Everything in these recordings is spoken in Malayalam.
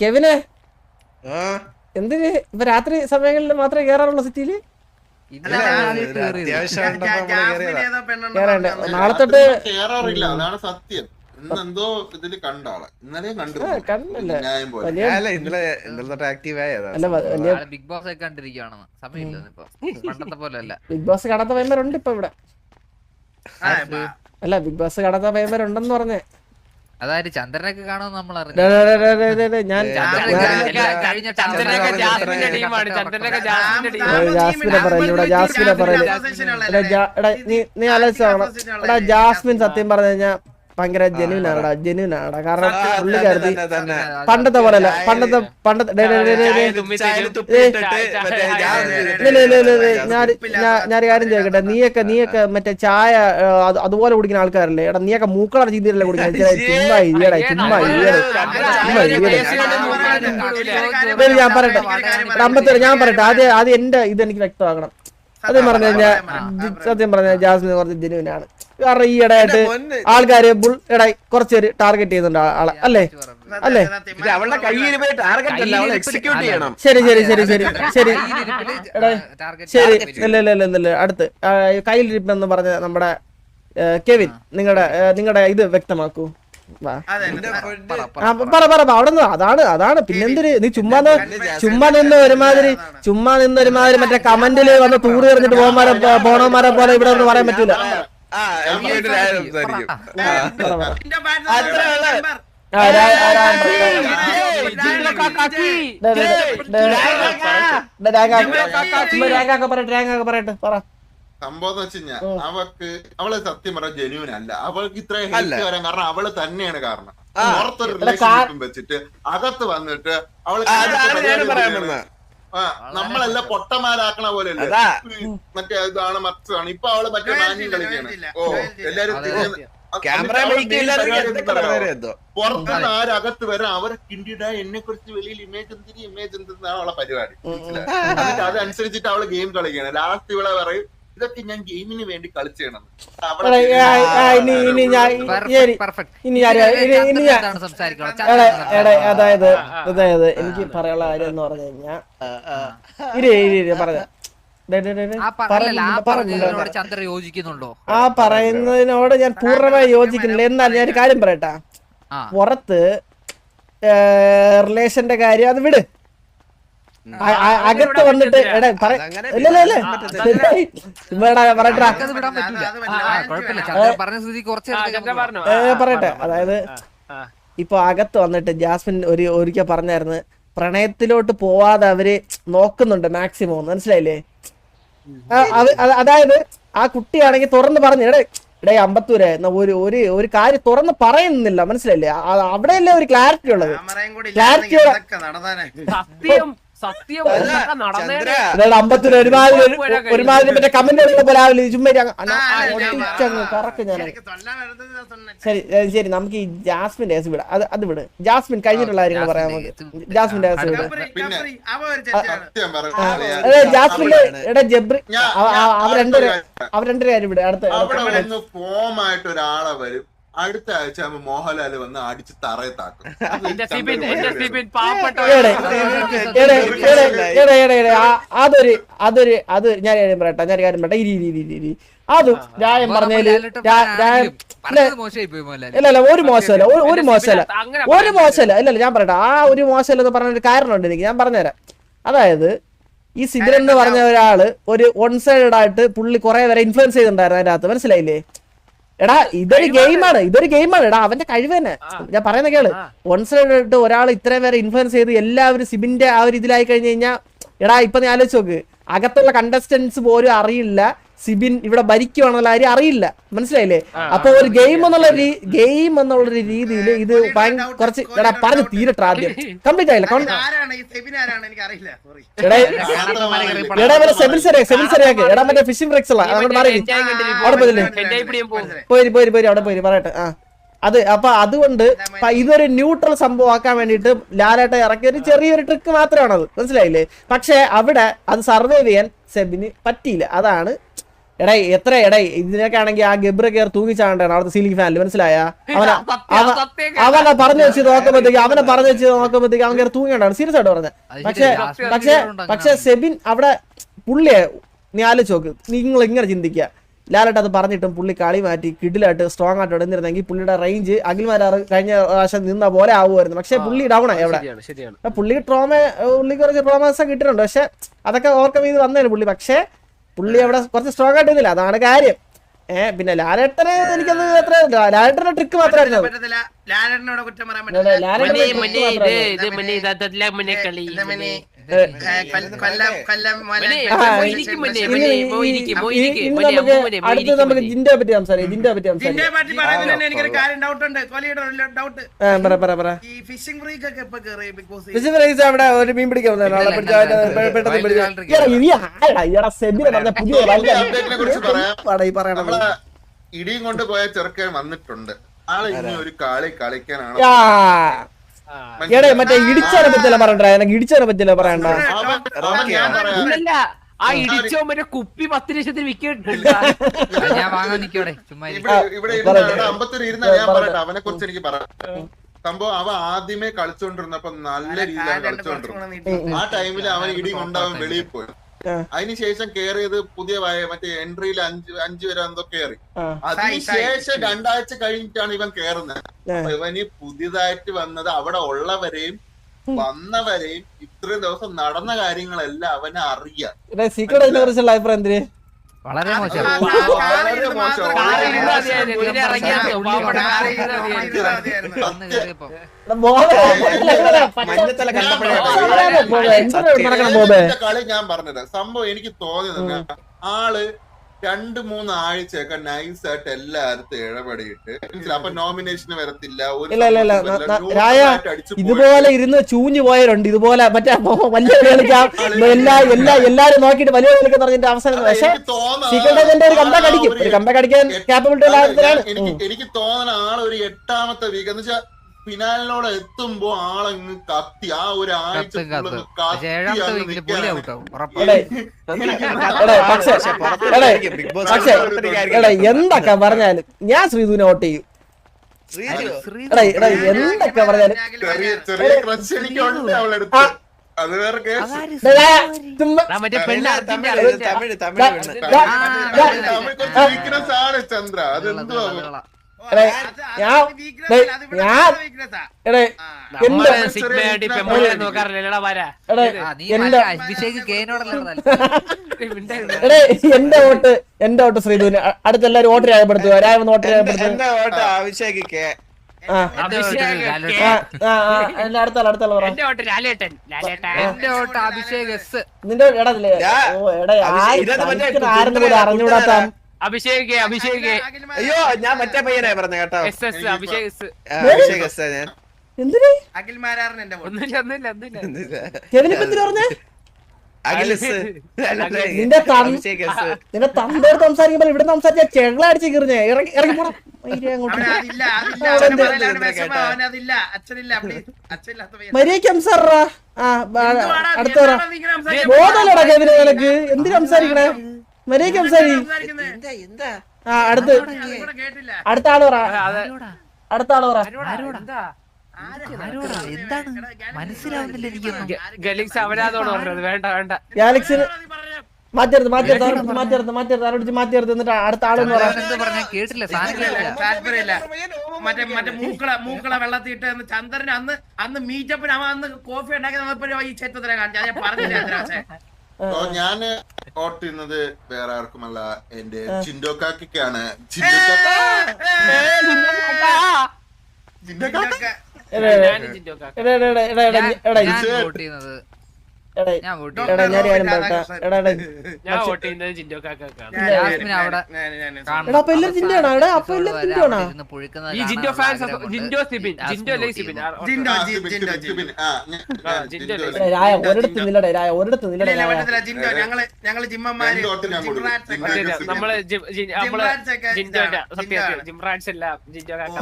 കെവിനെ? ആ. എന്തിന് ഇപ്പൊ രാത്രി സമയങ്ങളിൽ മാത്രമേ കേറാറുള്ളൂ സിറ്റിയിൽ. നാളെ തൊട്ട് കേറാറില്ല. അതാണ് സത്യം. ഇന്നെന്തോ ഇതിൽ കണ്ട ആളെ. ഇന്നലെ കണ്ടില്ല. ബിഗ് ബോസ് ഒക്കെ കണ്ടിരിക്കുകയാണെന്ന് സമയമില്ല ഇപ്പൊ. പണ്ടത്തെ പോലെ അല്ല ബിഗ് ബോസ് കാണാത്ത പയ്യന്മാരുണ്ട് ഇപ്പൊ ഇവിടെ. അല്ല ബിഗ് ബോസ് കാണാത്ത പയ്യന്മാരുണ്ടെന്ന് പറഞ്ഞേ. അതായത് ചന്ദ്രനൊക്കെ കാണുമെന്ന് നമ്മൾ ഞാൻ ഞാൻ- കഴിഞ്ഞ ചന്ദ്രനൊക്കെ ചന്ദ്രനൊക്കെ ടീമാണ് ചന്ദ്രനൊക്കെ ജാസ്മിന്റെ ഏ, ടീമാണ് ജാസ്മിനെ പറയല്ലേ ഇവിടെ ജാസ്മിനെ പറയല്ലേ എടാ നീ നീ ആലോചിച്ചോണം എടാ ജാസ്മിൻ സത്യം പറഞ്ഞു കഴിഞ്ഞാ ഭയങ്കര ജെന്യൂൻ ആണടാ ജെന്യൂൻ ആണടാ കാരണം പുള്ളി കരുതി. പണ്ടത്തെ പോലെയല്ല പണ്ടത്തെ പണ്ടത്തെ. ഞാൻ ഞാൻ- കാര്യം ചോദിക്കട്ടെ നീയൊക്കെ നീയൊക്കെ മറ്റേ ചായ അതുപോലെ കുടിക്കുന്ന ആൾക്കാരല്ലേ എടാ നീയൊക്കെ മൂക്കള രീതിയിലല്ലേ കുടിക്കുന്നത് ചുമ്മാ ഇരിയടാ ചുമ്മാ ഇരിയടാ ചുമ്മാ ഇരിയടാ ഇല്ല, ഞാൻ പറയട്ടെ അമ്പത്തേഴ് ഞാൻ പറയട്ടെ ആദ്യം ആദ്യം എന്റെ ഇത് എനിക്ക് വ്യക്തമാക്കണം സത്യം പറഞ്ഞു കഴിഞ്ഞാൽ സത്യം പറഞ്ഞ ജാസ്മിൻ കുറച്ച് ജെന്യൂൻ ആണ് കാരണം ഈ ഇടയായിട്ട് ആൾക്കാര് ബുൾ എടാ പേര് ടാർഗറ്റ് ചെയ്യുന്നുണ്ട് ആളെ. അല്ലേ? അല്ലേ? അവളുടെ ടാർഗറ്റ് അല്ല അവളെ എക്സിക്യൂട്ട് ചെയ്യണം. ശരി ശരി ശരി ശരി ശരി. എടാ, ശരി ഇല്ല ഇല്ല ഇല്ല അടുത്ത് കയ്യിലിരിപ്പ് എന്ന് പറഞ്ഞ നമ്മുടെ കെവിൻ നിങ്ങളുടെ നിങ്ങളുടെ ഇത് വ്യക്തമാക്കൂ. പറ പറ പറ, അവിടെ നിന്ന് അതാണ് അതാണ്. പിന്നെന്തൊരു നീ ചുമ്മാ ചുമ്മാ നിന്ന് ഒരുമാതിരി ചുമ്മാ നിന്ന് ഒരുമാതിരി മറ്റേ കമന്റിൽ വന്ന് തൂറി എറിഞ്ഞിട്ട് പോകന്മാരെ പോണമാരെ പോലെ ഇവിടെ ഒന്നും പറയാൻ പറ്റൂല. പറയട്ടെ പറ സംഭവം വെച്ച് കഴിഞ്ഞാൽ അവക്ക് അവൾ സത്യം പറഞ്ഞ ജെന്യൂൻ അല്ല അവൾക്ക് ഇത്ര അല്ല. ഹെൽത്ത് വരാൻ കാരണം അവൾ തന്നെയാണ് കാരണം. പുറത്തൊരു റിലേഷൻഷിപ്പും വെച്ചിട്ട് അകത്ത് വന്നിട്ട് അവൾ ആ, നമ്മളെല്ലാം പൊട്ടന്മാരാക്കണ പോലെ അല്ലേ മറ്റേ ഇതാണ് മറ്റാണ് ഇപ്പൊ അവൾ മറ്റേ മാന്യം കളിക്കാണ്. ഓ എല്ലാരും പുറത്തുനിന്ന് ആരകത്ത് വരാം അവരെ കിണ്ടിട എന്നെ കുറിച്ച് വെളിയിൽ ഇമേജ് എന്തിരി ഇമേജ് എന്തെന്നാണ് അവളെ പരിപാടി. മനസ്സിലായോ? അതനുസരിച്ചിട്ട് അവൾ ഗെയിം കളിക്കണം. ലാസ്റ്റ് ഇവിടെ പറയും ഇതൊക്കെ ഞാൻ ഗെയിമിന് വേണ്ടി കളിച്ചാണ്. അതായത് അതായത് എനിക്ക് പറയാനുള്ള കാര്യം എന്ന് പറഞ്ഞു കഴിഞ്ഞാ ഇരി ഇരി ഇരി പറഞ്ഞ. ഡേ, ഡേ, ഡേ, ഡേ. പറഞ്ഞില്ല, പറഞ്ഞില്ല. ചന്ദ്ര യോജിക്കുന്നുണ്ടോ? ആ പറയുന്നതിനോട് ഞാൻ പൂർണമായി യോജിക്കുന്നില്ല. എന്നാൽ ഞാൻ ഒരു കാര്യം പറയട്ടാ. പുറത്ത് റിലേഷന്റെ കാര്യം അത് വിട്. അകത്ത് വന്നിട്ട് എടാ പറയട്ടെ. അതായത്. ഇപ്പൊ അകത്ത് വന്നിട്ട് ജാസ്മിൻ ഒരു ഒരിക്കൽ പറഞ്ഞായിരുന്നു പ്രണയത്തിലോട്ട് പോവാതെ അവർ നോക്കുന്നുണ്ട് മാക്സിമം. മനസ്സിലായില്ലേ? അതായത് ആ കുട്ടിയാണെങ്കിൽ തുറന്ന് പറഞ്ഞു എടേ എടേ അമ്പത്തൂരെ ഒരു ഒരു ഒരു കാര്യം തുറന്ന് പറയുന്നില്ല. മനസ്സിലായില്ലേ? അവിടെയല്ലേ ഒരു ക്ലാരിറ്റി ഉള്ളത്. ക്ലാരിറ്റി ഉള്ള- സത്യം ഒരുമാതിരി ഒരുമാതിരി മറ്റേ കമന്റ് പോലെ ആവില്ല കറക്ക് ഞാൻ. ശരി ശരി നമുക്ക് ഈ ജാസ്മിൻ കേസ് വിടാം. അത് അത് വിട്. ജാസ്മിൻ കഴിഞ്ഞിട്ടുള്ള കാര്യങ്ങൾ പറയാം നമുക്ക് ജാസ്മിൻ കേസ് വിടാം. പിന്നെ സത്യം എടാ ജബ്രി അവർ രണ്ടുപേരും കാര്യം വിട്. അടുത്ത ഫോമായിട്ട് ഒരാളെ വരും. അടുത്ത ആഴ്ച ആകുമ്പോ മോഹൻലാൽ വന്ന് അടിച്ച് തറയെ താക്കും. അത് എന്റെ സിബിൻ ചന്ദ്രൻ എന്റെ പരിപാടി. സിബിൻ പാവപ്പെട്ട എടേ, എടേ, എടേ, എടേ, എടേ, എടേ, ആ- അതൊരു അതൊരു അത് ഞാൻ കാര്യം പറയട്ടെ ഞാൻ കാര്യം പറയട്ടെ. ഇരി ഇരി ഇരി അത് ന്യായം പറഞ്ഞതിൽ ഇല്ല. അല്ല ഒരു മോശമല്ല ഒരു- മോശമല്ല. ഒരു മോശമല്ല ഇല്ല ഇല്ല ഞാൻ പറയട്ടെ. ആ ഒരു മോശമല്ല എന്ന് പറഞ്ഞ ഒരു കാരണമുണ്ട് എനിക്ക്. ഞാൻ പറഞ്ഞുതരാം. അതായത് ഈ സിബിൻ എന്ന് പറഞ്ഞ ഒരാൾ ഒരു വൺ സൈഡഡ് ആയിട്ട് പുള്ളി കുറെ വരെ ഇൻഫ്ലുവൻസ് ചെയ്തിട്ടുണ്ടായിരുന്നു അതിനകത്ത്. മനസ്സിലായില്ലേ? എടാ ഇതൊരു ഗെയിമാണ് ഇതൊരു ഗെയിമാണ്. എടാ അവന്റെ കഴിവ് തന്നെ. ഞാൻ പറയുന്ന കേൾ വൺ സൈഡ് ഒരാൾ ഇത്രയും പേരെ ഇൻഫ്ലുവൻസ് ചെയ്ത് എല്ലാവരും സിബിന്റെ ആ ഒരു ഇതിലായി കഴിഞ്ഞു കഴിഞ്ഞാൽ എടാ ഇപ്പൊ നീ ആലോചിച്ച് നോക്ക്. അകത്തുള്ള കണ്ടസ്റ്റൻസ് പോലും അറിയില്ല. സിബിൻ ഇവിടെ ഭരിക്കുവാണെന്നുള്ള കാര്യം അറിയില്ല. മനസ്സിലായില്ലേ? അപ്പൊ ഒരു ഗെയിം എന്നുള്ള ഗെയിം എന്നുള്ള ഒരു രീതിയിൽ ഇത് കുറച്ച് എടാ പറഞ്ഞു തീരട്ടെ ആദ്യം. കംപ്ലീറ്റ് ആയില്ല? കം- ഈ സെബിൻ ആരാണ്? എനിക്ക് അറിയില്ല സോറി എടാ എടാ മറ്റേ സെബിൻ സെറിയാക്ക് സെബിൻ സെറിയാക്ക് എടാ മറ്റേ ഫിഷിംഗ് ഫ്രെക്സ് ഉള്ള അങ്ങോട്ട് മാറി. അവിടെ പോയില്ലേ? പോയി പോയി പോയി അവിടെ പോയി പറയട്ടെ. ആ. അത് അപ്പൊ അതുകൊണ്ട് ഇതൊരു ന്യൂട്രൽ സംഭവം ആക്കാൻ വേണ്ടിട്ട് ലാലേട്ട ഇറക്കിയ ഒരു ചെറിയൊരു ട്രിക്ക് മാത്രമാണത്. മനസ്സിലായില്ലേ? പക്ഷെ അവിടെ അത് സർവൈവ് ചെയ്യാൻ സെബിന് പറ്റിയില്ല. അതാണ് എടേ എത്ര എടേ ഇതിനൊക്കെ ആണെങ്കിൽ ആ ഗബ്ര കയറി തൂങ്ങിച്ചാണ്ടാണ് അവിടുത്തെ സീലിംഗ് ഫാനിൽ മനസ്സിലായ? അവനെ അവ- അവനെ പറഞ്ഞു വെച്ച് നോക്കുമ്പോഴത്തേക്ക് അവനെ പറഞ്ഞു വെച്ച് നോക്കുമ്പോഴത്തേക്ക് അവൻ കയറി തൂങ്ങിണ്ടാണ് സീരിയസ് ആയിട്ട് പറഞ്ഞത് പക്ഷെ പക്ഷേ പക്ഷേ സെബിൻ അവിടെ പുള്ളിയെ നീ ആലോചിച്ച് നോക്ക്. നിങ്ങൾ ഇങ്ങനെ ചിന്തിക്കുക. ലാലായിട്ട് അത് പറഞ്ഞിട്ടും പുള്ളി കളി മാറ്റി കിഡിലായിട്ട് സ്ട്രോങ് ആയിട്ട് ഇടന്നിരുന്നെങ്കിൽ പുള്ളിയുടെ റേഞ്ച് അഖിൽമാരാറ് കഴിഞ്ഞ പ്രാവശ്യം നിന്ന പോലെ ആവുമായിരുന്നു. പക്ഷെ പുള്ളി ഡൗൺ എവിടെ അവിടെ. പുള്ളിക്ക് ട്രോമ പുള്ളിക്ക് കുറച്ച് ട്രോമാസ് കിട്ടിയിട്ടുണ്ട്. പക്ഷെ അതൊക്കെ ഓവർകം ചെയ്ത് വന്നേനെ പുള്ളി. പക്ഷെ പുള്ളി അവിടെ കുറച്ച് സ്ട്രോങ് ആയിട്ട് അതാണ് കാര്യം. ഏഹ് പിന്നെ ലാലേട്ടനെ എനിക്കത് അത്ര ലാലേട്ടന്റെ ട്രിക്ക് മാത്രമായിരുന്നു. ലാലേട്ടനോട് കുറ്റം പറയാൻ പറ്റില്ല അടുത്ത് നമുക്ക് ജിന്റെ പറ്റി സംസാരിക്കാം ജിന്റെ പറ്റി സംസാരിക്കാം. പറ്റി പറയുന്നതിന് തന്നെ എനിക്കൊരു കാര്യം ഡൗട്ട് ഉണ്ട്. കൊലിയുടെ ഡൗട്ട് ആ, പറ പറ പറ. ഈ ഫിഷിംഗ് അവിടെ ഒരു മീൻ പിടിക്കാൻ ആളെ പെട്ടെന്ന് ഇടിയും കൊണ്ട് പോയ ചെറുക്കൻ വന്നിട്ടുണ്ട്. ആളെ ഇനി ഒരു കളി കളിക്കാനാണ്. എടേ മറ്റേ ഇടിച്ചതിനെ പറ്റിയല്ല പറയണ്ട? എനിക്ക് ഇടിച്ചതിനെ പറ്റിയല്ല പറയണ്ട? ഇല്ലല്ല. ആ ഇടിച്ചോ മറ്റേ കുപ്പി പത്ത് ലക്ഷത്തിന് വിക്കറ്റ് ഞാൻ വാങ്ങാൻ നിക്കോടെ ചുമ്മാ. ഇവിടെ ഇരുന്ന ഞാൻ പറയട്ടെ. അവനെ കുറിച്ച് എനിക്ക് പറയാം. സംഭവം അവൻ ആദ്യമേ കളിച്ചോണ്ടിരുന്നപ്പോ നല്ല രീതിയിലാണ് കളിച്ചോണ്ടിരുന്നത് ആ ടൈമിൽ അവൻ ഇടി കൊണ്ട് വെളിയിൽ പോയി. അതിനുശേഷം കേറിയത് പുതിയ മറ്റേ എൻട്രിയിൽ അഞ്ച് അഞ്ച് വരെ എന്തോ കേറി. ആ. അതിനുശേഷം രണ്ടാഴ്ച കഴിഞ്ഞിട്ടാണ് ഇവൻ കേറുന്നത്. ആ. ഇവന് പുതിയതായിട്ട് വന്നത് അവിടെ ഉള്ളവരെയും വന്നവരെയും ഇത്രയും ദിവസം നടന്ന കാര്യങ്ങളെല്ലാം അവനെ അറിയാം. വളരെ മോശം. കളി ഞാൻ പറഞ്ഞത് സംഭവം എനിക്ക് തോന്നിയത് ആൾ രണ്ട് മൂന്ന് ആഴ്ചയൊക്കെ നൈസായിട്ട് എല്ലായിടത്തും ഇടപെടിയിട്ട്? അപ്പൊ നോമിനേഷൻ വരത്തില്ല. ഇതുപോലെ ഇരുന്ന് ചൂഞ്ഞു പോയവരുണ്ട്. ഇതുപോലെ മറ്റേ വലിയ കളിക്കാം എല്ലാ എല്ലാ എല്ലാരും നോക്കിയിട്ട് വലിയ കളിക്കാൻ പറഞ്ഞിട്ട് അവസാനം പക്ഷേ സീക്രട്ട് ഒരു കമ്പ ആ അടിക്കും. ഒരു ഒരു കമ്പ അടിക്കാൻ ക്യാപ്പബിലിറ്റി എനിക്ക് തോന്നുന്ന ഒരു എട്ടാമത്തെ വീക്ക് എന്ന് വെച്ചാൽ ഫിനാലിനോട് എത്തുമ്പോ ആളങ്ങ് കത്തി ആ ഒരു ആഴ്ച എന്തൊക്കെ പറഞ്ഞാലും ഞാൻ ശ്രീധുവിനെ വോട്ട് ചെയ്യും. എന്തൊക്കെ പറഞ്ഞാലും. അത് വേറെ തമിഴ് തമിഴ് തമിഴ് ചന്ദ്ര. അതെന്തുവാ എന്റെ വോട്ട് എന്റെ വോട്ട് ശ്രീധുവിന്. അടുത്ത എല്ലാരും വോട്ട് രേഖപ്പെടുത്തുക. ആരായിരുന്നു വോട്ട് രേഖപ്പെടുത്തുക. നിന്റെ എടാ ഓ എടാ ആരെന്ന് പോലും അറിഞ്ഞൂടാത്ത അഭിഷേക് അഭിഷേക്. അയ്യോ ഞാൻ മറ്റേ പയ്യനെ പറഞ്ഞ കേട്ടോ. S S Abhishek S. Abhishek S ആ ഞാൻ. നിന്റെ തം- അഭിഷേക് എസ്. നിന്റെ സംസാരിക്കുമ്പോൾ ഇവിടെ സംസാരിച്ച ചെകളടിച്ച് കീറിഞ്ഞേ ഇറങ്ങി ഇറങ്ങി പയ്യൻ. മര്യാദയ്ക്ക് സംസാറാ അടുത്ത ബോധമല്ലടാ കെവിന് നിനക്ക്. എന്തിനു സംസാരിക്കണേ? സംസാരി ആ അടുത്ത് ആൾ പറ. അടുത്ത ആൾ പറ. മനസ്സിലാവുന്നില്ല ഗാലക്സിന്. മാറ്റരുത് മാറ്റരുത് അവരോട് മാറ്റരുത് മാറ്റരുത് അവരോട് മാറ്റരുത് എന്നിട്ട് അടുത്ത ആളെന്ന് കേട്ടില്ല? സാധനം കേട്ടില്ല? താല്പര്യമില്ല. മറ്റേ മറ്റേ മൂക്കള മൂക്കള വെള്ളത്തിട്ട് അന്ന് ചന്ദ്രന് അന്ന് അന്ന് മീറ്റപ്പിന് അവൻ അന്ന് കോഫി ഉണ്ടാക്കി തന്നപ്പോഴും ഈ ചേട്ടത്തിനെ കാണിച്ചു. ഞാൻ പറഞ്ഞില്ല ഞാൻ വോട്ട് ചെയ്യുന്നത് വേറെ ആർക്കുമല്ല എന്റെ ചിൻഡോക്കാക്കാണ് ചിൻഡോക്കാക്ക. ഒരിടത്ത് നില്ലടേ രായ ഒരിടത്ത് നില്ലടേ ജിൻഡോ. ഞങ്ങൾ ഞങ്ങൾ ജിമ്മന്മാര്. നമ്മൾ.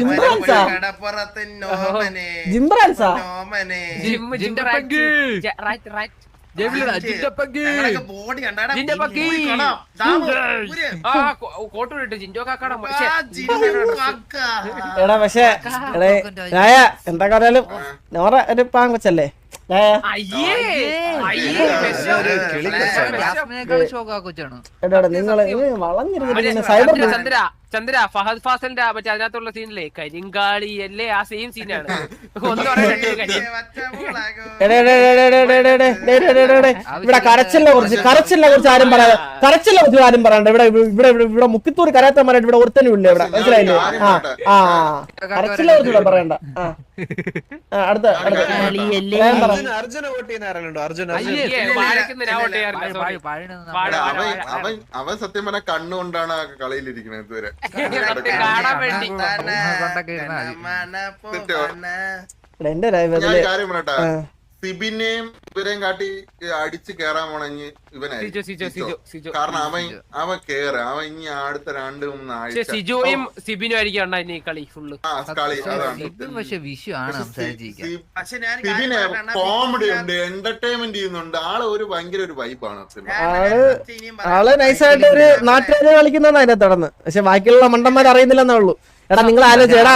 ജിംറാൻസ്? കടപ്പുറത്ത് നോമനെ നോമനെ ജിൻഡോ ജിംറാൻസ് റൈറ്റ് റൈറ്റ് എടാ പക്ഷേ എടേ നായ എന്താ പറഞ്ഞാലും നോറ ഒരു പാങ്കൊച്ചല്ലേ? നിങ്ങൾ വളഞ്ഞിരുന്നു സൈബർ ചന്ദ്ര ഫഹദ് ഫാസലിന്റെ മറ്റേ അതിനകത്തുള്ള സീനല്ലേ കരിങ്കാളി അല്ലേ ആ സെയിം സീനാണ് ഇവിടെ കരച്ചിലിനെ കുറിച്ച് കരച്ചിലിനെ കുറിച്ച് ആരും പറയാ കരച്ചില്ല കുറിച്ച് ആരും പറയണ്ട ഇവിടെ ഇവിടെ ഇവിടെ മുക്കിത്തൂർ കരയാത്തമാരായിട്ട് ഇവിടെ ഒരുത്തനും ഇല്ല ഇവിടെ മനസ്സിലായില്ലേ ആ ആ കരച്ചിലിനെ കുറിച്ച് ഇവിടെ പറയണ്ട അവൻ സത്യം പറഞ്ഞ കണ്ണുകൊണ്ടാണ് ആ കളിയിലിരിക്കുന്നത് ഇതുവരെ എന്റെ ലൈവ് സിബിനെയും ഇവരെയും കാട്ടി അടിച്ച് കേറാൻ പോണെങ്കിൽ സിജോ ഇവനായിരിക്കും. സിജോ സിജോ സിജോ. കാരണം അവൻ അവൻ കേറ്. അവൻ ഇനി അടുത്ത രണ്ട് മൂന്ന് ആഴ്ച. സിജോയും സിബിനും ആയിരിക്കും കളി ഫുള്ള് ആ കളി അതാണ്. ഇത് പക്ഷെ വിഷു ആണ് പക്ഷെ സി- സംസാരിച്ചിരിക്കാൻ. സി- പക്ഷെ ഞാൻ കോമഡി ഉണ്ട് എന്റർടൈൻമെന്റ് ചെയ്യുന്നുണ്ട്. ആൾ ഒരു ഭയങ്കര ഒരു വൈബാണ് ആൾ ആൾ നൈസായിട്ട് ഒരു നാട്ടുകാര് കളിക്കുന്നതാണ് അതിന്റെ തുടർന്ന് പക്ഷെ ബാക്കിയുള്ള മണ്ടന്മാർ അറിയുന്നില്ലെന്നേ ഉള്ളൂ. എടാ നിങ്ങൾ ആലോചിച്ചേടാ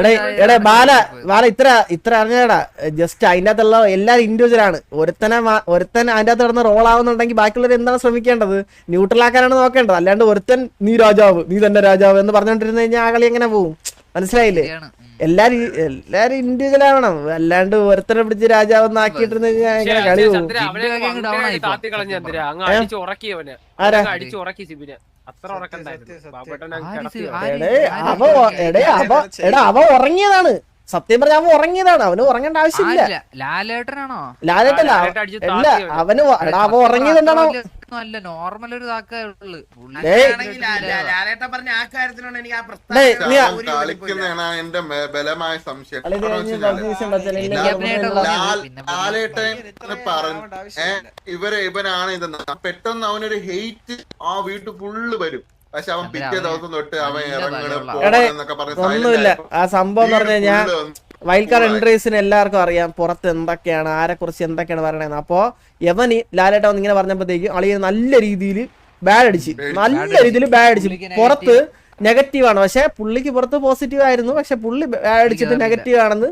എടാ എടേ ബാല ബാല ഇത്ര ഇത്ര അറിഞ്ഞേടാ ജസ്റ്റ് അതിന്റെ അകത്തുള്ള എല്ലാ ഇൻഡിവിജ്വൽ ആണ്. ഒരുത്തനെ ഒരുത്തൻ അതിന്റെ അകത്ത് കിടന്ന് റോൾ ആവുന്നുണ്ടെങ്കിൽ ബാക്കിയുള്ളവർ എന്താണ് ശ്രമിക്കേണ്ടത്? ന്യൂട്രൽ ആക്കാനാണ് നോക്കേണ്ടത്. അല്ലാണ്ട് ഒരുത്തൻ നീ രാജാവ് നീ തന്നെ രാജാവ് എന്ന് പറഞ്ഞുകൊണ്ടിരുന്നു കഴിഞ്ഞാൽ ആ കളി എങ്ങനെ പോവും? മനസ്സിലായില്ലേ. എല്ലാരും എല്ലാരും ഇൻഡിവിജ്വൽ ആവണം. അല്ലാണ്ട് ഒരുത്തനെ പിടിച്ച് രാജാവെന്ന് ആക്കിയിട്ടിരുന്ന് കഴിഞ്ഞാൽ എങ്ങനെ കളി പോകും ആരാ? അവ ഉറങ്ങിയതാണ്. സത്യം പറഞ്ഞ അവ ഉറങ്ങിയതാണ്. അവന് ഉറങ്ങേണ്ട ആവശ്യമില്ല. ലാലേട്ടനാണോ? ലാലേട്ടല്ല അവന്. എടാ അവ ഉറങ്ങിയതുകൊണ്ടാണോ ഒന്നും അല്ല നോർമൽ ഒരു പറഞ്ഞ ആ ബലമായ സംശയം. ഇവരെ ഇവനാണ് ഇതെന്ന് പെട്ടെന്ന് അവനൊരു ഹെയ്റ്റ് ആ വീട്ടിൽ ഫുള്ള് വരും. പക്ഷെ അവൻ പിറ്റേ ദിവസം തൊട്ട് അവൻ ഇറങ്ങണം ഒന്നുമില്ല. ആ സംഭവം പറഞ്ഞു കഴിഞ്ഞാൽ വൈൽഡ് കാർഡ് എൻട്രീസിന് എല്ലാവർക്കും അറിയാം. പുറത്ത് എന്തൊക്കെയാണ് ആരെ കുറിച്ച് എന്തൊക്കെയാണ് പറയണതെന്ന്. അപ്പോ യവനി ലാലേട്ട വന്ന് ഇങ്ങനെ പറഞ്ഞപ്പോഴത്തേക്ക് അളിയ നല്ല രീതിയിൽ ബാഡ് അടിച്ച്. നല്ല രീതിയിൽ ബാഡ് അടിച്ചു. പുറത്ത് നെഗറ്റീവ് ആണ്. പക്ഷെ പുള്ളിക്ക് പുറത്ത് പോസിറ്റീവ് ആയിരുന്നു. പക്ഷെ പുള്ളി ബാഡ് അടിച്ചിട്ട്. നെഗറ്റീവ് ആണെന്ന്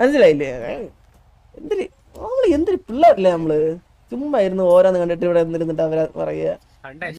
മനസ്സിലായില്ലേ? എന്തിന് നമ്മൾ എന്തൊരു പിള്ളേരല്ലേ നമ്മൾ? ചുമ്മാ ഇരുന്ന് ഓരോന്ന് കണ്ടിട്ട് ഇവിടെ നിന്നിരുന്നിട്ട് അവരെ പറയുക. കണ്ടേ.